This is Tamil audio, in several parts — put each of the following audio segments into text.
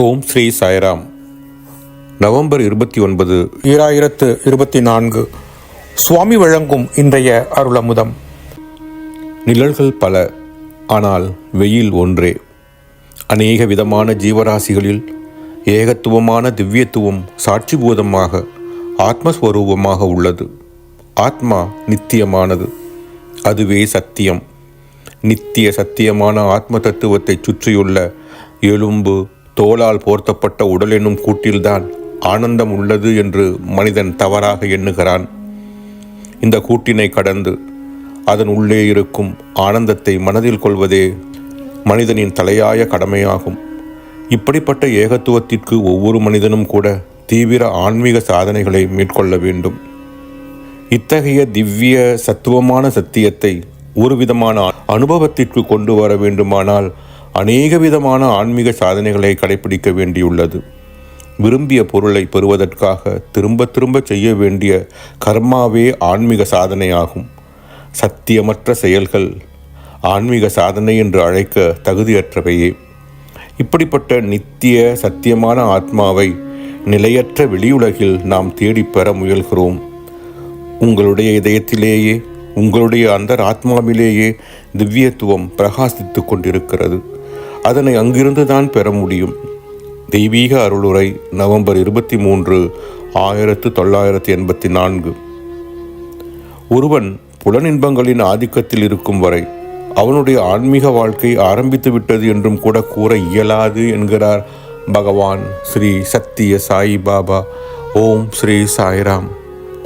ஓம் ஸ்ரீ சாய்ராம். நவம்பர் இருபத்தி ஒன்பது. ஈராயிரத்து இருபத்தி நான்கு. சுவாமி வழங்கும் இன்றைய அருளமுதம். நிழல்கள் பல ஆனால் வெயில் ஒன்றே. அநேக விதமான ஜீவராசிகளில் ஏகத்துவமான திவ்யத்துவம் சாட்சிபூதமாக ஆத்மஸ்வரூபமாக உள்ளது. ஆத்மா நித்தியமானது. அதுவே சத்தியம். நித்திய சத்தியமான ஆத்ம தத்துவத்தை சுற்றியுள்ள எலும்பு தோலால் போர்த்தப்பட்ட உடல் என்னும் கூட்டில்தான் ஆனந்தம் உள்ளது என்று மனிதன் தவறாக எண்ணுகிறான். இந்த கூட்டினை கடந்து அதன் உள்ளே இருக்கும் ஆனந்தத்தை மனதில் கொள்வதே மனிதனின் தலையாய கடமையாகும். இப்படிப்பட்ட ஏகத்துவத்திற்கு ஒவ்வொரு மனிதனும் கூட தீவிர ஆன்மீக சாதனைகளை மேற்கொள்ள வேண்டும். இத்தகைய திவ்ய சத்துவமான சத்தியத்தை ஒரு விதமான அனுபவத்திற்கு கொண்டு வர வேண்டுமானால் அநேக விதமான ஆன்மீக சாதனைகளை கடைபிடிக்க வேண்டியுள்ளது. விரும்பிய பொருளை பெறுவதற்காக திரும்ப திரும்ப செய்ய வேண்டிய கர்மாவே ஆன்மீக சாதனையாகும். சத்தியமற்ற செயல்கள் ஆன்மீக சாதனை என்று அழைக்க தகுதியற்றவையே. இப்படிப்பட்ட நித்திய சத்தியமான ஆத்மாவை நிலையற்ற வெளியுலகில் நாம் தேடிப் பெற முயல்கிறோம். உங்களுடைய இதயத்திலேயே உங்களுடைய அந்த ஆத்மாவிலேயே திவ்யத்துவம் பிரகாசித்துக் கொண்டிருக்கிறது. அதனை அங்கிருந்து தான் பெற முடியும். தெய்வீக அருளுரை நவம்பர் இருபத்தி மூன்று ஆயிரத்து தொள்ளாயிரத்து எண்பத்தி நான்கு ஒருவன் புலனின்பங்களின் ஆதிக்கத்தில் இருக்கும் வரை அவனுடைய ஆன்மீக வாழ்க்கை ஆரம்பித்து விட்டது என்றும் கூட கூற இயலாது என்கிறார் பகவான் ஸ்ரீ சத்திய சாய் பாபா. ஓம் ஸ்ரீ சாய்ராம்.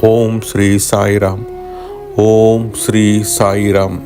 ஓம் ஸ்ரீ சாய்ராம். ஓம் ஸ்ரீ சாய்ராம்.